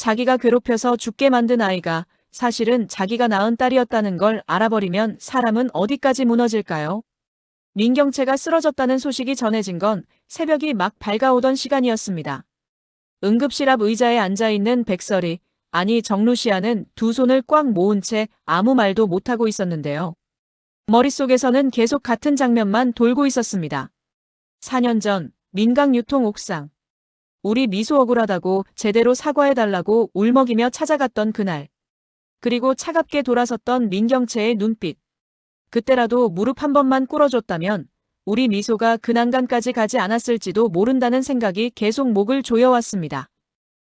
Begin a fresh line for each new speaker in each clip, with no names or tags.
자기가 괴롭혀서 죽게 만든 아이가 사실은 자기가 낳은 딸이었다는 걸 알아버리면 사람은 어디까지 무너질까요? 민경채가 쓰러졌다는 소식이 전해진 건 새벽이 막 밝아오던 시간이었습니다. 응급실 앞 의자에 앉아있는 백설이, 아니 정루시아는 두 손을 꽉 모은 채 아무 말도 못하고 있었는데요. 머릿속에서는 계속 같은 장면만 돌고 있었습니다. 4년 전 민강 유통 옥상. 우리 미소 억울하다고 제대로 사과해달라고 울먹이며 찾아갔던 그날. 그리고 차갑게 돌아섰던 민경채의 눈빛. 그때라도 무릎 한 번만 꿇어줬다면 우리 미소가 그 난간까지 가지 않았을지도 모른다는 생각이 계속 목을 조여왔습니다.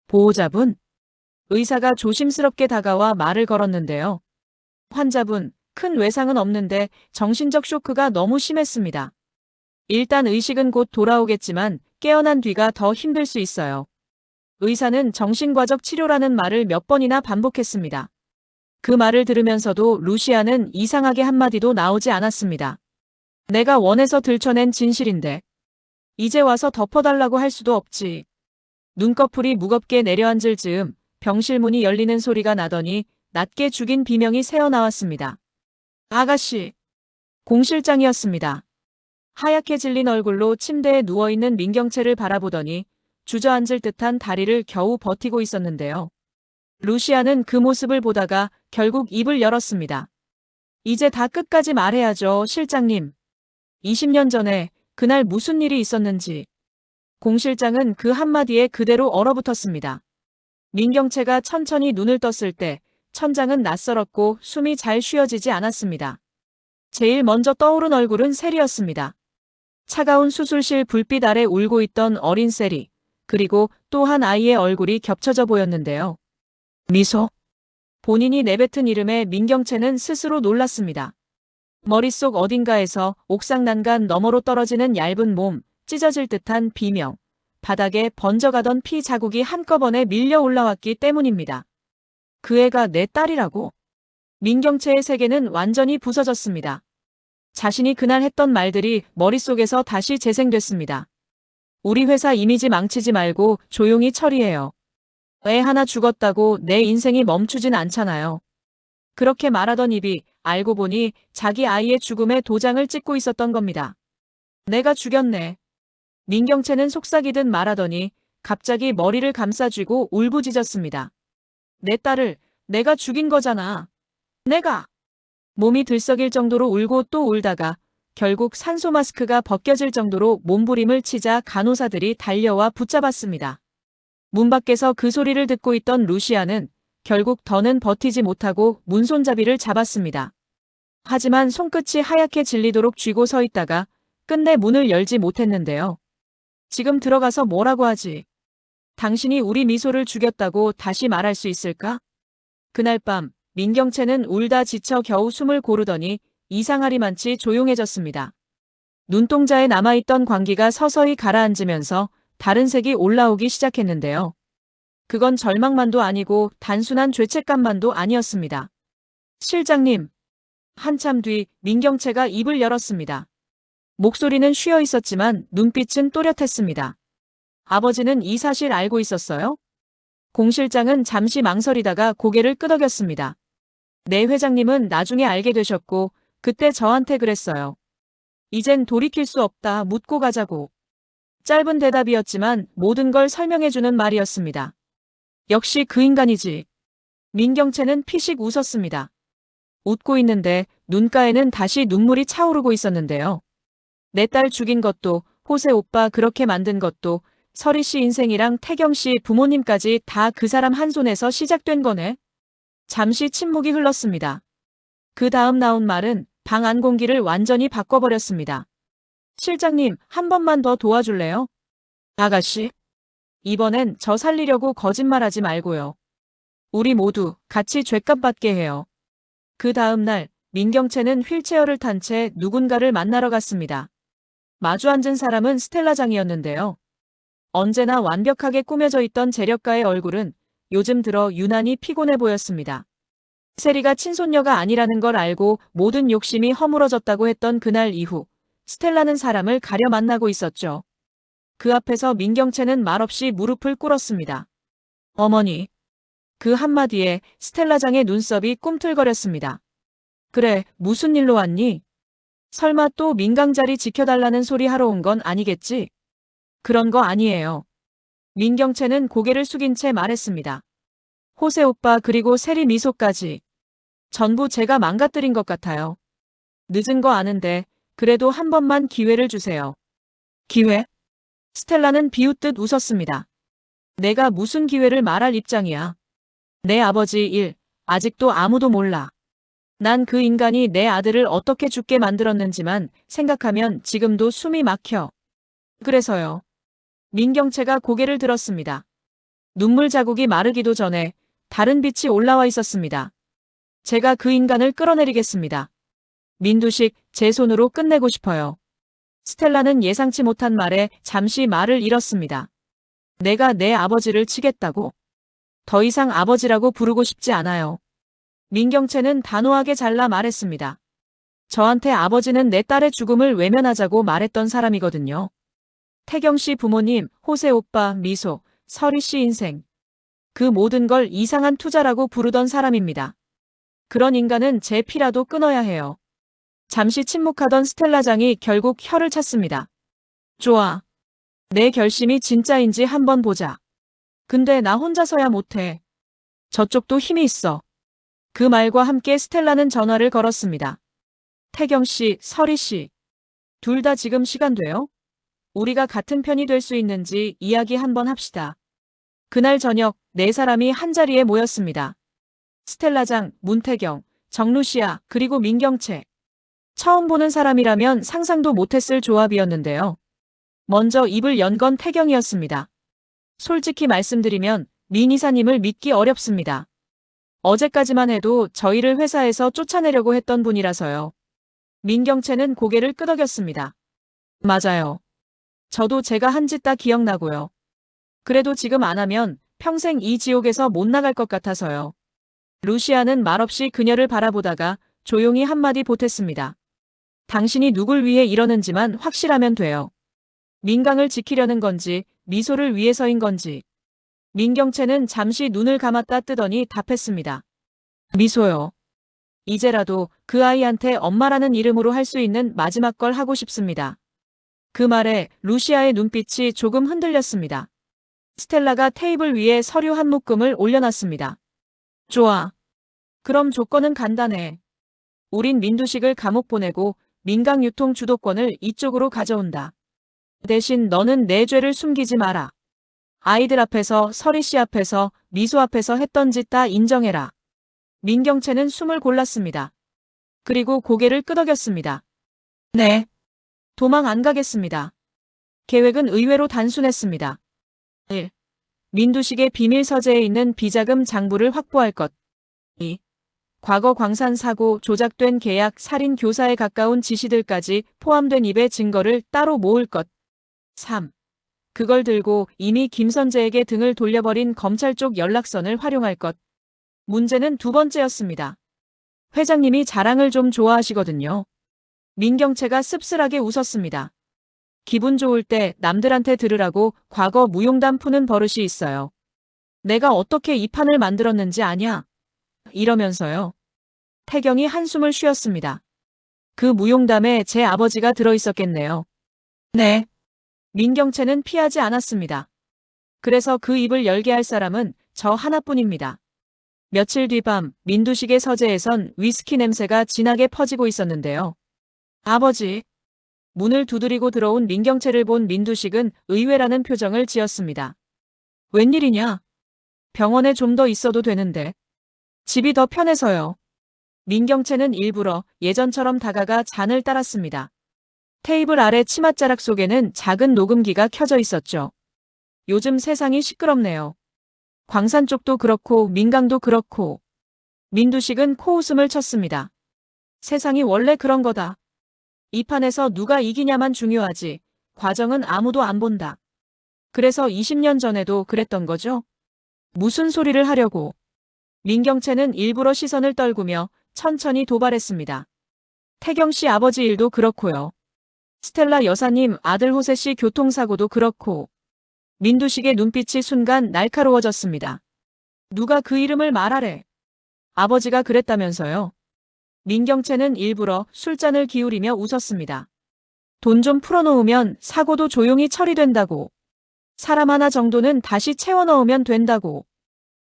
보호자분. 의사가 조심스럽게 다가와 말을 걸었는데요. 환자분, 큰 외상은 없는데 정신적 쇼크가 너무 심했습니다. 일단 의식은 곧 돌아오겠지만 깨어난 뒤가 더 힘들 수 있어요. 의사는 정신과적 치료라는 말을 몇 번이나 반복했습니다. 그 말을 들으면서도 루시아는 이상하게 한마디도 나오지 않았습니다. 내가 원해서 들춰낸 진실인데. 이제 와서 덮어달라고 할 수도 없지. 눈꺼풀이 무겁게 내려앉을 즈음 병실 문이 열리는 소리가 나더니 낮게 죽인 비명이 새어나왔습니다. 아가씨. 공실장이었습니다. 하얗게 질린 얼굴로 침대에 누워있는 민경채를 바라보더니 주저앉을 듯한 다리를 겨우 버티고 있었는데요. 루시아는 그 모습을 보다가 결국 입을 열었습니다. 이제 다 끝까지 말해야죠, 실장님. 20년 전에 그날 무슨 일이 있었는지. 공 실장은 그 한마디에 그대로 얼어붙었습니다. 민경채가 천천히 눈을 떴을 때 천장은 낯설었고 숨이 잘 쉬어지지 않았습니다. 제일 먼저 떠오른 얼굴은 세리였습니다. 차가운 수술실 불빛 아래 울고 있던 어린 세리, 그리고 또 한 아이의 얼굴이 겹쳐져 보였는데요. 미소. 본인이 내뱉은 이름에 민경채는 스스로 놀랐습니다. 머릿속 어딘가에서 옥상 난간 너머로 떨어지는 얇은 몸, 찢어질 듯한 비명, 바닥에 번져가던 피 자국이 한꺼번에 밀려 올라왔기 때문입니다. 그 애가 내 딸이라고? 민경채의 세계는 완전히 부서졌습니다. 자신이 그날 했던 말들이 머릿속에서 다시 재생됐습니다. 우리 회사 이미지 망치지 말고 조용히 처리해요. 애 하나 죽었다고 내 인생이 멈추진 않잖아요. 그렇게 말하던 입이 알고 보니 자기 아이의 죽음에 도장을 찍고 있었던 겁니다. 내가 죽였네. 민경채는 속삭이듯 말하더니 갑자기 머리를 감싸쥐고 울부짖었습니다. 내 딸을 내가 죽인 거잖아. 내가. 몸이 들썩일 정도로 울고 또 울다가 결국 산소 마스크가 벗겨질 정도로 몸부림을 치자 간호사들이 달려와 붙잡았습니다. 문 밖에서 그 소리를 듣고 있던 루시아는 결국 더는 버티지 못하고 문손잡이를 잡았습니다. 하지만 손끝이 하얗게 질리도록 쥐고 서 있다가 끝내 문을 열지 못했는데요. 지금 들어가서 뭐라고 하지? 당신이 우리 미소를 죽였다고 다시 말할 수 있을까? 그날 밤 민경채는 울다 지쳐 겨우 숨을 고르더니 이상하리만치 조용해졌습니다. 눈동자에 남아있던 광기가 서서히 가라앉으면서 다른 색이 올라오기 시작했는데요. 그건 절망만도 아니고 단순한 죄책감만도 아니었습니다. 실장님. 한참 뒤 민경채가 입을 열었습니다. 목소리는 쉬어 있었지만 눈빛은 또렷했습니다. 아버지는 이 사실 알고 있었어요? 공 실장은 잠시 망설이다가 고개를 끄덕였습니다. 네 회장님은 나중에 알게 되셨고 그때 저한테 그랬어요. 이젠 돌이킬 수 없다 묻고 가자고. 짧은 대답이었지만 모든 걸 설명해주는 말이었습니다. 역시 그 인간이지. 민경채는 피식 웃었습니다. 웃고 있는데 눈가에는 다시 눈물이 차오르고 있었는데요. 내 딸 죽인 것도 호세 오빠 그렇게 만든 것도 서리 씨 인생이랑 태경 씨 부모님까지 다 그 사람 한 손에서 시작된 거네. 잠시 침묵이 흘렀습니다. 그 다음 나온 말은 방 안 공기를 완전히 바꿔버렸습니다. 실장님, 한 번만 더 도와줄래요? 아가씨. 이번엔 저 살리려고 거짓말하지 말고요. 우리 모두 같이 죄값 받게 해요. 그 다음 날 민경채는 휠체어를 탄 채 누군가를 만나러 갔습니다. 마주 앉은 사람은 스텔라장이었는데요. 언제나 완벽하게 꾸며져 있던 재력가의 얼굴은 요즘 들어 유난히 피곤해 보였습니다. 세리가 친손녀가 아니라는 걸 알고 모든 욕심이 허물어졌다고 했던 그날 이후 스텔라는 사람을 가려 만나고 있었죠. 그 앞에서 민경채는 말없이 무릎을 꿇었습니다. 어머니, 그 한마디에 스텔라장의 눈썹이 꿈틀거렸습니다. 그래, 무슨 일로 왔니? 설마 또 민강자리 지켜달라는 소리 하러 온 건 아니겠지? 그런 거 아니에요. 민경채는 고개를 숙인 채 말했습니다. 호세 오빠 그리고 세리 미소까지. 전부 제가 망가뜨린 것 같아요. 늦은 거 아는데 그래도 한 번만 기회를 주세요. 기회? 스텔라는 비웃듯 웃었습니다. 내가 무슨 기회를 말할 입장이야. 내 아버지 일, 아직도 아무도 몰라. 난 그 인간이 내 아들을 어떻게 죽게 만들었는지만 생각하면 지금도 숨이 막혀. 그래서요. 민경채가 고개를 들었습니다. 눈물 자국이 마르기도 전에 다른 빛이 올라와 있었습니다. 제가 그 인간을 끌어내리겠습니다. 민두식, 제 손으로 끝내고 싶어요. 스텔라는 예상치 못한 말에 잠시 말을 잃었습니다. 내가 내 아버지를 치겠다고? 더 이상 아버지라고 부르고 싶지 않아요. 민경채는 단호하게 잘라 말했습니다. 저한테 아버지는 내 딸의 죽음을 외면하자고 말했던 사람이거든요. 태경 씨 부모님, 호세 오빠, 미소, 설희 씨 인생. 그 모든 걸 이상한 투자라고 부르던 사람입니다. 그런 인간은 제 피라도 끊어야 해요. 잠시 침묵하던 스텔라장이 결국 혀를 찼습니다. 좋아. 내 결심이 진짜인지 한번 보자. 근데 나 혼자서야 못해. 저쪽도 힘이 있어. 그 말과 함께 스텔라는 전화를 걸었습니다. 태경 씨, 설희 씨. 둘 다 지금 시간 돼요? 우리가 같은 편이 될 수 있는지 이야기 한번 합시다. 그날 저녁 네 사람이 한자리에 모였습니다. 스텔라장, 문태경, 정루시아, 그리고 민경채. 처음 보는 사람이라면 상상도 못했을 조합이었는데요. 먼저 입을 연 건 태경이었습니다. 솔직히 말씀드리면 민 이사님을 믿기 어렵습니다. 어제까지만 해도 저희를 회사에서 쫓아내려고 했던 분이라서요. 민경채는 고개를 끄덕였습니다. 맞아요. 저도 제가 한 짓 다 기억나고요. 그래도 지금 안 하면 평생 이 지옥에서 못 나갈 것 같아서요. 루시아는 말없이 그녀를 바라보다가 조용히 한마디 보탰습니다. 당신이 누굴 위해 이러는지만 확실하면 돼요. 민강을 지키려는 건지 미소를 위해서인 건지. 민경채는 잠시 눈을 감았다 뜨더니 답했습니다. 미소요. 이제라도 그 아이한테 엄마라는 이름으로 할 수 있는 마지막 걸 하고 싶습니다. 그 말에 루시아의 눈빛이 조금 흔들렸습니다. 스텔라가 테이블 위에 서류 한 묶음을 올려놨습니다. 좋아. 그럼 조건은 간단해. 우린 민두식을 감옥 보내고 민강 유통 주도권을 이쪽으로 가져온다. 대신 너는 내 죄를 숨기지 마라. 아이들 앞에서 서리 씨 앞에서 미소 앞에서 했던 짓 다 인정해라. 민경채는 숨을 골랐습니다. 그리고 고개를 끄덕였습니다. 네. 도망 안 가겠습니다. 계획은 의외로 단순했습니다. 1. 민두식의 비밀 서재에 있는 비자금 장부를 확보할 것. 2. 과거 광산 사고, 조작된 계약, 살인 교사에 가까운 지시들까지 포함된 입의 증거를 따로 모을 것. 3. 그걸 들고 이미 김선재에게 등을 돌려버린 검찰 쪽 연락선을 활용할 것. 문제는 두 번째였습니다. 회장님이 자랑을 좀 좋아하시거든요. 민경채가 씁쓸하게 웃었습니다. 기분 좋을 때 남들한테 들으라고 과거 무용담 푸는 버릇이 있어요. 내가 어떻게 이 판을 만들었는지 아냐? 이러면서요. 태경이 한숨을 쉬었습니다. 그 무용담에 제 아버지가 들어있었겠네요. 네. 민경채는 피하지 않았습니다. 그래서 그 입을 열게 할 사람은 저 하나뿐입니다. 며칠 뒤 밤 민두식의 서재에선 위스키 냄새가 진하게 퍼지고 있었는데요. 아버지. 문을 두드리고 들어온 민경채를 본 민두식은 의외라는 표정을 지었습니다. 웬일이냐? 병원에 좀 더 있어도 되는데. 집이 더 편해서요. 민경채는 일부러 예전처럼 다가가 잔을 따랐습니다. 테이블 아래 치맛자락 속에는 작은 녹음기가 켜져 있었죠. 요즘 세상이 시끄럽네요. 광산 쪽도 그렇고 민강도 그렇고. 민두식은 코웃음을 쳤습니다. 세상이 원래 그런 거다. 이 판에서 누가 이기냐만 중요하지. 과정은 아무도 안 본다. 그래서 20년 전에도 그랬던 거죠? 무슨 소리를 하려고. 민경채는 일부러 시선을 떨구며 천천히 도발했습니다. 태경 씨 아버지 일도 그렇고요. 스텔라 여사님 아들 호세 씨 교통사고도 그렇고 민두식의 눈빛이 순간 날카로워졌습니다. 누가 그 이름을 말하래? 아버지가 그랬다면서요. 민경채는 일부러 술잔을 기울이며 웃었습니다. 돈 좀 풀어놓으면 사고도 조용히 처리된다고. 사람 하나 정도는 다시 채워넣으면 된다고.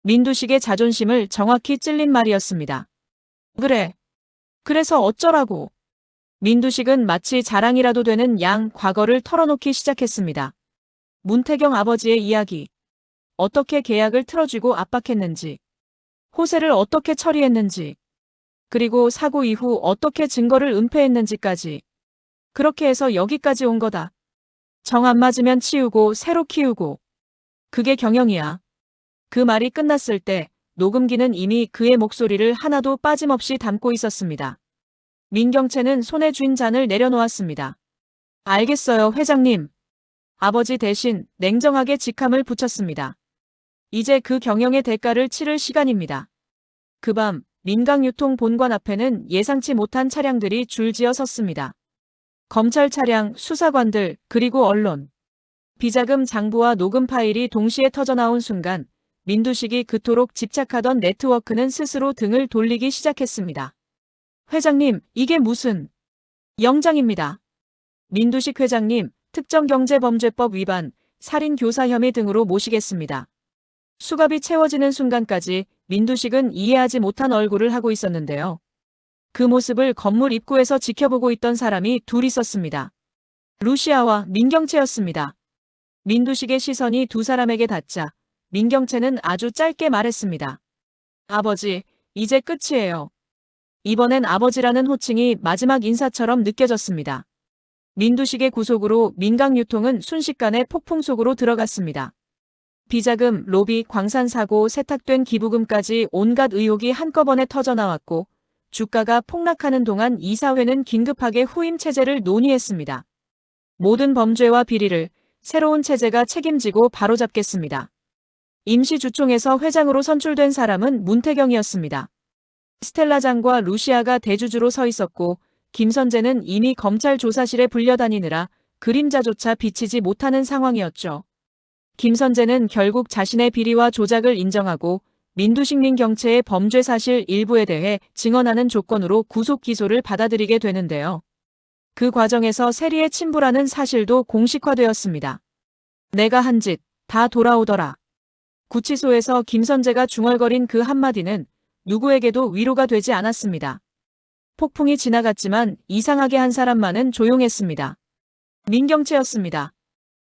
민두식의 자존심을 정확히 찔린 말이었습니다. 그래. 그래서 어쩌라고. 민두식은 마치 자랑이라도 되는 양 과거를 털어놓기 시작했습니다. 문태경 아버지의 이야기. 어떻게 계약을 틀어주고 압박했는지. 호세를 어떻게 처리했는지. 그리고 사고 이후 어떻게 증거를 은폐했는지까지. 그렇게 해서 여기까지 온 거다. 정 안 맞으면 치우고 새로 키우고. 그게 경영이야. 그 말이 끝났을 때 녹음기는 이미 그의 목소리를 하나도 빠짐없이 담고 있었습니다. 민경채는 손에 쥔 잔을 내려놓았습니다. 알겠어요, 회장님. 아버지 대신 냉정하게 직함을 붙였습니다. 이제 그 경영의 대가를 치를 시간입니다. 그 밤 민강유통 본관 앞에는 예상치 못한 차량들이 줄지어 섰습니다. 검찰 차량, 수사관들, 그리고 언론. 비자금 장부와 녹음 파일이 동시에 터져나온 순간 민두식이 그토록 집착하던 네트워크는 스스로 등을 돌리기 시작했습니다. 회장님, 이게 무슨 영장입니다. 민두식 회장님, 특정경제범죄법 위반, 살인교사 혐의 등으로 모시겠습니다. 수갑이 채워지는 순간까지 민두식은 이해하지 못한 얼굴을 하고 있었는데요. 그 모습을 건물 입구에서 지켜보고 있던 사람이 둘 있었습니다. 루시아와 민경채였습니다. 민두식의 시선이 두 사람에게 닿자 민경채는 아주 짧게 말했습니다. 아버지, 이제 끝이에요. 이번엔 아버지라는 호칭이 마지막 인사처럼 느껴졌습니다. 민두식의 구속으로 민강유통은 순식간에 폭풍 속으로 들어갔습니다. 비자금, 로비, 광산 사고, 세탁된 기부금까지 온갖 의혹이 한꺼번에 터져나왔고 주가가 폭락하는 동안 이사회는 긴급하게 후임 체제를 논의했습니다. 모든 범죄와 비리를 새로운 체제가 책임지고 바로잡겠습니다. 임시주총에서 회장으로 선출된 사람은 문태경이었습니다. 스텔라장과 루시아가 대주주로 서 있었고 김선재는 이미 검찰 조사실에 불려다니느라 그림자조차 비치지 못하는 상황이었죠. 김선재는 결국 자신의 비리와 조작을 인정하고 민두식민 경체의 범죄 사실 일부에 대해 증언하는 조건으로 구속 기소를 받아들이게 되는데요. 그 과정에서 세리의 친부라는 사실도 공식화되었습니다. 내가 한 짓 다 돌아오더라. 구치소에서 김선재가 중얼거린 그 한마디는 누구에게도 위로가 되지 않았습니다. 폭풍이 지나갔지만 이상하게 한 사람만은 조용했습니다. 민경채였습니다.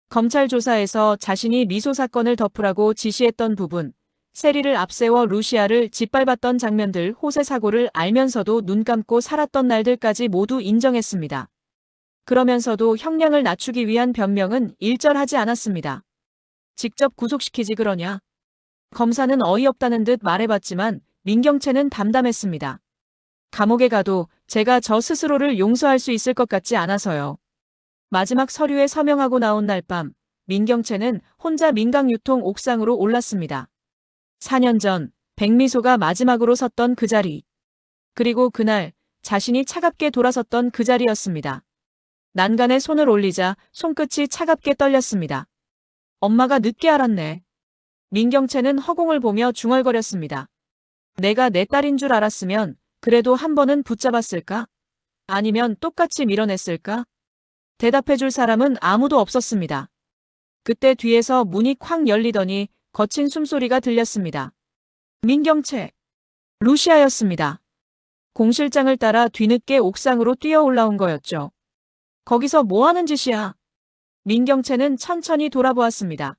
검찰 조사에서 자신이 미소 사건을 덮으라고 지시했던 부분, 세리를 앞세워 루시아를 짓밟았던 장면들 호세 사고를 알면서도 눈 감고 살았던 날들까지 모두 인정했습니다. 그러면서도 형량을 낮추기 위한 변명은 일절하지 않았습니다. 직접 구속시키지 그러냐. 검사는 어이없다는 듯 말해봤지만 민경채는 담담했습니다. 감옥에 가도 제가 저 스스로를 용서할 수 있을 것 같지 않아서요. 마지막 서류에 서명하고 나온 날 밤 민경채는 혼자 민강 유통 옥상으로 올랐습니다. 4년 전 백미소가 마지막으로 섰던 그 자리. 그리고 그날 자신이 차갑게 돌아섰던 그 자리였습니다. 난간에 손을 올리자 손끝이 차갑게 떨렸습니다. 엄마가 늦게 알았네. 민경채는 허공을 보며 중얼거렸습니다. 내가 내 딸인 줄 알았으면 그래도 한 번은 붙잡았을까? 아니면 똑같이 밀어냈을까? 대답해줄 사람은 아무도 없었습니다. 그때 뒤에서 문이 콱 열리더니 거친 숨소리가 들렸습니다. 민경채. 루시아였습니다. 공실장을 따라 뒤늦게 옥상으로 뛰어 올라온 거였죠. 거기서 뭐 하는 짓이야? 민경채는 천천히 돌아보았습니다.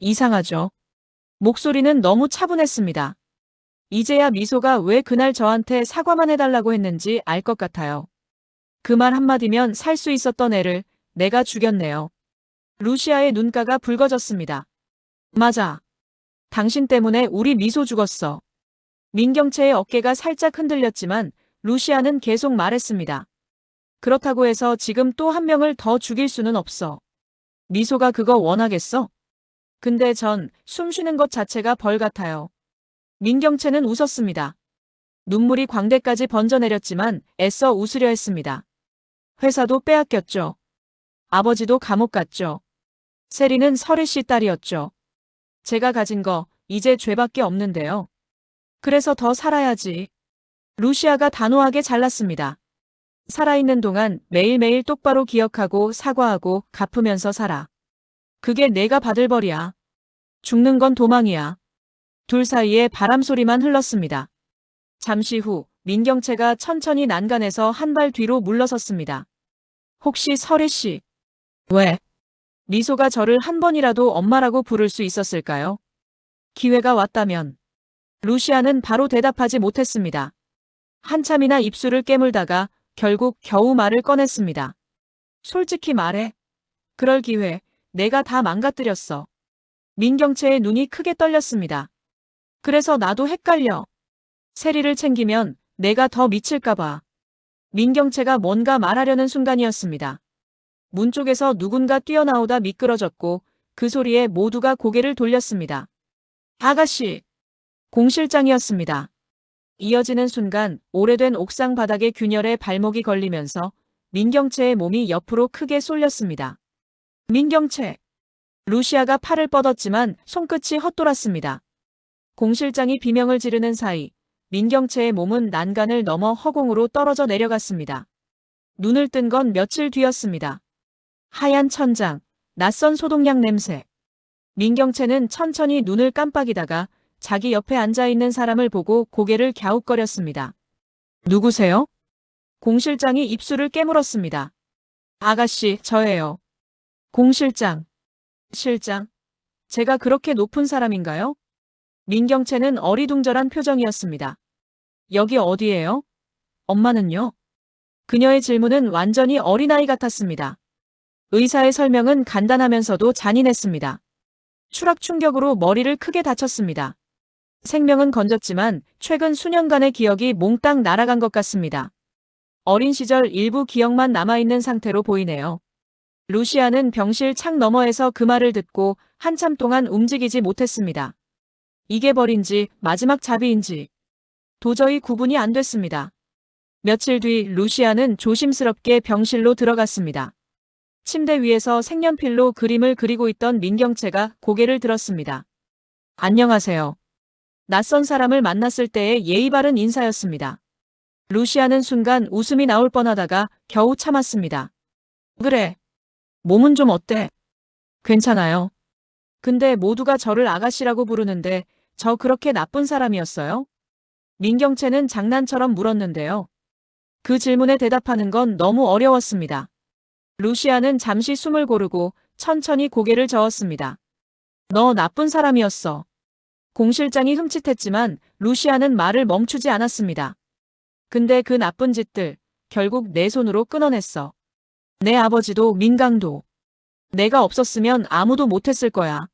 이상하죠. 목소리는 너무 차분했습니다. 이제야 미소가 왜 그날 저한테 사과만 해달라고 했는지 알 것 같아요. 그 말 한마디면 살 수 있었던 애를 내가 죽였네요. 루시아의 눈가가 붉어졌습니다. 맞아. 당신 때문에 우리 미소 죽었어. 민경채의 어깨가 살짝 흔들렸지만 루시아는 계속 말했습니다. 그렇다고 해서 지금 또 한 명을 더 죽일 수는 없어. 미소가 그거 원하겠어? 근데 전 숨 쉬는 것 자체가 벌 같아요. 민경채는 웃었습니다. 눈물이 광대까지 번져내렸지만 애써 웃으려 했습니다. 회사도 빼앗겼죠. 아버지도 감옥 갔죠. 세리는 서리 씨 딸이었죠. 제가 가진 거 이제 죄밖에 없는데요. 그래서 더 살아야지. 루시아가 단호하게 잘랐습니다. 살아있는 동안 매일매일 똑바로 기억하고 사과하고 갚으면서 살아. 그게 내가 받을 벌이야. 죽는 건 도망이야. 둘 사이에 바람 소리만 흘렀습니다. 잠시 후 민경채가 천천히 난간에서 한 발 뒤로 물러섰습니다. 혹시 설혜 씨? 왜? 미소가 저를 한 번이라도 엄마라고 부를 수 있었을까요? 기회가 왔다면. 루시아는 바로 대답하지 못했습니다. 한참이나 입술을 깨물다가 결국 겨우 말을 꺼냈습니다. 솔직히 말해. 그럴 기회 내가 다 망가뜨렸어. 민경채의 눈이 크게 떨렸습니다. 그래서 나도 헷갈려. 세리를 챙기면 내가 더 미칠까봐. 민경채가 뭔가 말하려는 순간이었습니다. 문 쪽에서 누군가 뛰어나오다 미끄러졌고 그 소리에 모두가 고개를 돌렸습니다. 아가씨! 공 실장이었습니다. 이어지는 순간 오래된 옥상 바닥에 균열에 발목이 걸리면서 민경채의 몸이 옆으로 크게 쏠렸습니다. 민경채! 루시아가 팔을 뻗었지만 손끝이 헛돌았습니다. 공 실장이 비명을 지르는 사이 민경채의 몸은 난간을 넘어 허공으로 떨어져 내려갔습니다. 눈을 뜬 건 며칠 뒤였습니다. 하얀 천장, 낯선 소독약 냄새. 민경채는 천천히 눈을 깜빡이다가 자기 옆에 앉아있는 사람을 보고 고개를 갸웃거렸습니다. 누구세요? 공 실장이 입술을 깨물었습니다. 아가씨, 저예요. 공 실장. 실장. 제가 그렇게 높은 사람인가요? 민경채는 어리둥절한 표정이었습니다. 여기 어디예요? 엄마는요? 그녀의 질문은 완전히 어린아이 같았습니다. 의사의 설명은 간단하면서도 잔인했습니다. 추락 충격으로 머리를 크게 다쳤습니다. 생명은 건졌지만 최근 수년간의 기억이 몽땅 날아간 것 같습니다. 어린 시절 일부 기억만 남아있는 상태로 보이네요. 루시아는 병실 창 너머에서 그 말을 듣고 한참 동안 움직이지 못했습니다. 이게 벌인지 마지막 자비인지 도저히 구분이 안 됐습니다. 며칠 뒤 루시아는 조심스럽게 병실로 들어갔습니다. 침대 위에서 색연필로 그림을 그리고 있던 민경채가 고개를 들었습니다. 안녕하세요. 낯선 사람을 만났을 때의 예의 바른 인사였습니다. 루시아는 순간 웃음이 나올 뻔하다가 겨우 참았습니다. 그래. 몸은 좀 어때? 괜찮아요. 근데 모두가 저를 아가씨라고 부르는데 저 그렇게 나쁜 사람이었어요? 민경채는 장난처럼 물었는데요. 그 질문에 대답하는 건 너무 어려웠습니다. 루시아는 잠시 숨을 고르고 천천히 고개를 저었습니다. 너 나쁜 사람이었어. 공 실장이 흠칫했지만 루시아는 말을 멈추지 않았습니다. 근데 그 나쁜 짓들 결국 내 손으로 끊어냈어. 내 아버지도 민강도. 내가 없었으면 아무도 못했을 거야.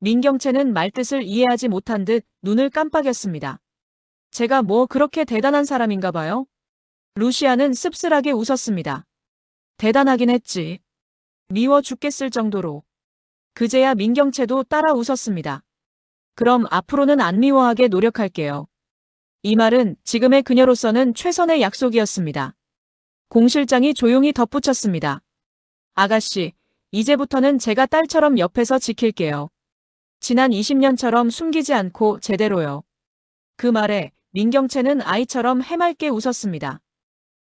민경채는 말뜻을 이해하지 못한 듯 눈을 깜빡였습니다. 제가 뭐 그렇게 대단한 사람인가 봐요? 루시아는 씁쓸하게 웃었습니다. 대단하긴 했지. 미워 죽겠을 정도로. 그제야 민경채도 따라 웃었습니다. 그럼 앞으로는 안 미워하게 노력할게요. 이 말은 지금의 그녀로서는 최선의 약속이었습니다. 공 실장이 조용히 덧붙였습니다. 아가씨, 이제부터는 제가 딸처럼 옆에서 지킬게요. 지난 20년처럼 숨기지 않고 제대로요. 그 말에 민경채는 아이처럼 해맑게 웃었습니다.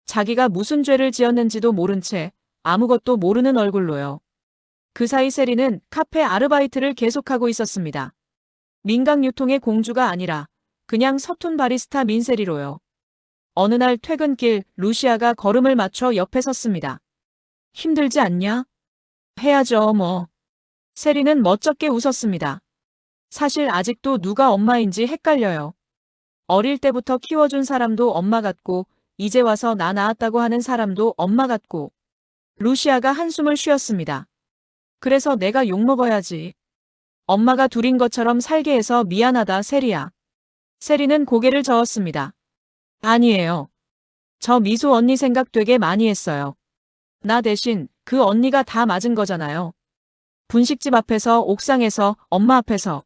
자기가 무슨 죄를 지었는지도 모른 채 아무것도 모르는 얼굴로요. 그 사이 세리는 카페 아르바이트를 계속하고 있었습니다. 민강 유통의 공주가 아니라 그냥 서툰 바리스타 민세리로요. 어느 날 퇴근길 루시아가 걸음을 맞춰 옆에 섰습니다. 힘들지 않냐? 해야죠, 뭐. 세리는 멋쩍게 웃었습니다. 사실 아직도 누가 엄마인지 헷갈려요. 어릴 때부터 키워준 사람도 엄마 같고, 이제 와서 나 낳았다고 하는 사람도 엄마 같고. 루시아가 한숨을 쉬었습니다. 그래서 내가 욕먹어야지. 엄마가 둘인 것처럼 살게 해서 미안하다, 세리야. 세리는 고개를 저었습니다. 아니에요. 저 미소 언니 생각 되게 많이 했어요. 나 대신 그 언니가 다 맞은 거잖아요. 분식집 앞에서 옥상에서 엄마 앞에서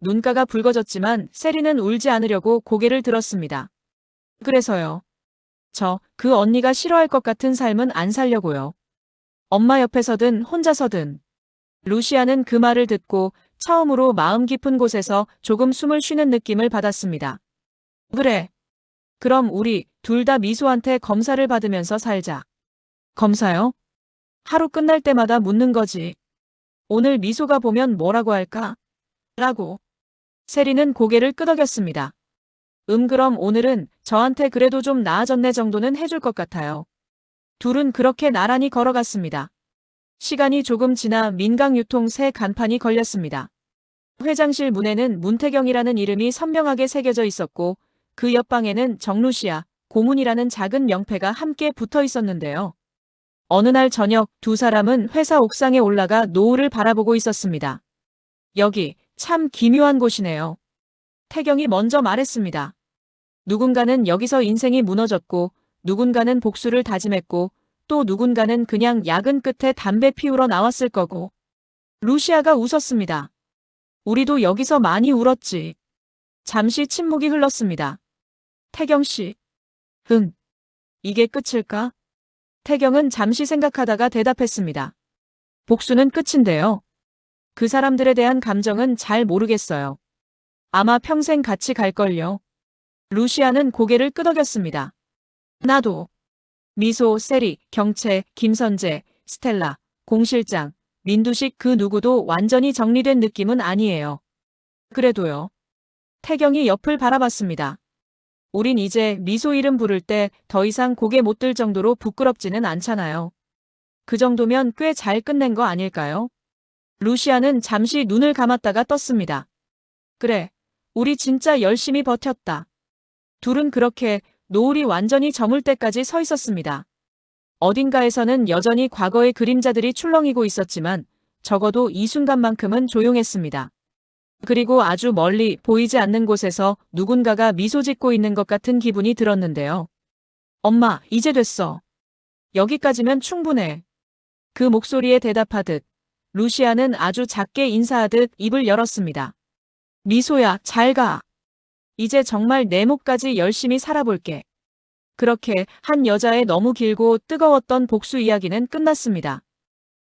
눈가가 붉어졌지만 세리는 울지 않으려고 고개를 들었습니다. 그래서요. 저 그 언니가 싫어할 것 같은 삶은 안 살려고요. 엄마 옆에서든 혼자서든. 루시아는 그 말을 듣고 처음으로 마음 깊은 곳에서 조금 숨을 쉬는 느낌을 받았습니다. 그래. 그럼 우리 둘 다 미소한테 검사를 받으면서 살자. 검사요? 하루 끝날 때마다 묻는 거지. 오늘 미소가 보면 뭐라고 할까? 라고. 세리는 고개를 끄덕였습니다. 음 그럼 오늘은 저한테 그래도 좀 나아졌네 정도는 해줄 것 같아요. 둘은 그렇게 나란히 걸어갔습니다. 시간이 조금 지나 민강유통 새 간판이 걸렸습니다. 회장실 문에는 문태경이라는 이름이 선명하게 새겨져 있었고 그 옆방에는 정루시아, 고문이라는 작은 명패가 함께 붙어 있었는데요. 어느 날 저녁 두 사람은 회사 옥상에 올라가 노을을 바라보고 있었습니다. 여기 참 기묘한 곳이네요. 태경이 먼저 말했습니다. 누군가는 여기서 인생이 무너졌고 누군가는 복수를 다짐했고 또 누군가는 그냥 야근 끝에 담배 피우러 나왔을 거고. 루시아가 웃었습니다. 우리도 여기서 많이 울었지. 잠시 침묵이 흘렀습니다. 태경 씨. 응. 이게 끝일까? 태경은 잠시 생각하다가 대답했습니다. 복수는 끝인데요. 그 사람들에 대한 감정은 잘 모르겠어요. 아마 평생 같이 갈걸요. 루시아는 고개를 끄덕였습니다. 나도. 미소, 세리, 경채, 김선재, 스텔라, 공실장, 민두식 그 누구도 완전히 정리된 느낌은 아니에요. 그래도요. 태경이 옆을 바라봤습니다. 우린 이제 미소 이름 부를 때 더 이상 고개 못 들 정도로 부끄럽지는 않잖아요. 그 정도면 꽤 잘 끝낸 거 아닐까요? 루시아는 잠시 눈을 감았다가 떴습니다. 그래, 우리 진짜 열심히 버텼다. 둘은 그렇게 노을이 완전히 저물 때까지 서 있었습니다. 어딘가에서는 여전히 과거의 그림자들이 출렁이고 있었지만 적어도 이 순간만큼은 조용했습니다. 그리고 아주 멀리 보이지 않는 곳에서 누군가가 미소 짓고 있는 것 같은 기분이 들었는데요. 엄마, 이제 됐어. 여기까지면 충분해. 그 목소리에 대답하듯 루시아는 아주 작게 인사하듯 입을 열었습니다. 미소야, 잘 가. 이제 정말 내 목까지 열심히 살아볼게. 그렇게 한 여자의 너무 길고 뜨거웠던 복수 이야기는 끝났습니다.